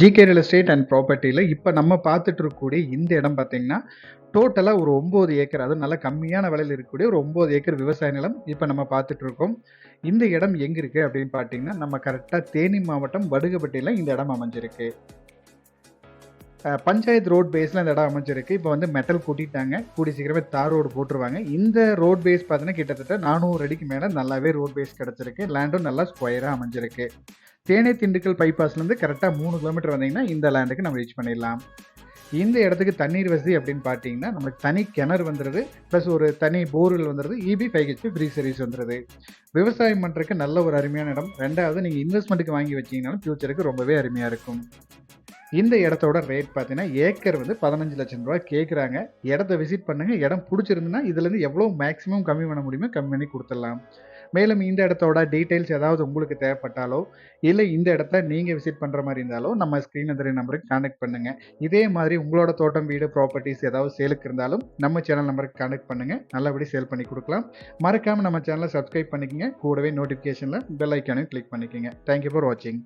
GK real estate and ப்ராப்பர்ட்டியில் இப்போ நம்ம பார்த்துட்டு இருக்கக்கூடிய இந்த இடம் பார்த்தீங்கன்னா டோட்டலாக ஒரு ஒம்பது ஏக்கர் அதுவும் நல்ல கம்மியான விலையில் இருக்கக்கூடிய ஒரு ஒம்பது ஏக்கர் விவசாய நிலம் இப்போ நம்ம பார்த்துட்டு இருக்கோம். இந்த இடம் எங்கே இருக்குது அப்படின்னு பார்த்தீங்கன்னா நம்ம கரெக்டாக தேனி மாவட்டம் வடுகப்பட்டியில் இந்த இடம் அமைஞ்சிருக்கு. பஞ்சாயத்து ரோட் பேஸில் இந்த இடம் அமைஞ்சிருக்கு. இப்போ வந்து மெட்டல் கூட்டிட்டாங்க. கூடி சீக்கிரமே தார் ரோடு போட்டுருவாங்க. இந்த ரோட் பேஸ் பார்த்தீங்கன்னா கிட்டத்தட்ட நானூறு அடிக்கு மேலே நல்லாவே ரோட் பேஸ் கிடச்சிருக்கு. லேண்டும் நல்லா ஸ்கொயராக அமைஞ்சிருக்கு. தேனே திண்டுக்கல் பைபாஸ்லேருந்து கரெக்டாக மூணு கிலோமீட்டர் வந்தீங்கன்னா இந்த லேண்டுக்கு நம்ம ரீச் பண்ணிடலாம். இந்த இடத்துக்கு தண்ணீர் வசதி அப்படின்னு பார்த்தீங்கன்னா நம்மளுக்கு தனி கிணறு வந்துடுது ப்ளஸ் ஒரு தனி போர்வெல் வந்துடுது EB five HP free service வந்துடுது விவசாயம் பண்ணுறதுக்கு நல்ல ஒரு அருமையான இடம். ரெண்டாவது நீங்கள் இன்வெஸ்ட்மெண்ட்டுக்கு வாங்கி வச்சீங்கனாலும் ஃப்யூச்சருக்கு ரொம்பவே அருமையாக இருக்கும். இந்த இடத்தோட ரேட் பார்த்தீங்கன்னா ஏக்கர் வந்து பதினஞ்சு லட்சம் ரூபாய் கேட்குறாங்க இடத்த விசிட் பண்ணுங்க. இடம் பிடிச்சிருந்துன்னா இதுலேருந்து எவ்வளோ மேக்ஸிமம் கம்மி பண்ண முடியுமோ கம்மி பண்ணி கொடுத்துடலாம். மேலும் இந்த இடத்தோட டீட்டெயில்ஸ் ஏதாவது உங்களுக்கு தேவைப்பட்டாலோ இல்லை இந்த இடத்த நீங்கள் விசிட் பண்ணுற மாதிரி இருந்தாலோ நம்ம ஸ்க்ரீன் அந்த நம்பருக்கு கான்டெக்ட் பண்ணுங்கள் இதே மாதிரி உங்களோட தோட்டம் வீடு ப்ராப்பர்ட்டிஸ் ஏதாவது சேலுக்கு இருந்தாலும் நம்ம சேனல் நம்பருக்கு கான்டெக்ட் பண்ணுங்கள் நல்லபடி சேல் பண்ணி கொடுக்கலாம். மறக்காமல் நம்ம சேனலை சப்ஸ்கிரைப் பண்ணிக்கங்க. கூடவே நோட்டிஃபிகேஷனில் பெல் ஐக்கானையும் கிளிக் பண்ணிக்கோங்க. தேங்க்யூ ஃபார் வாட்சிங்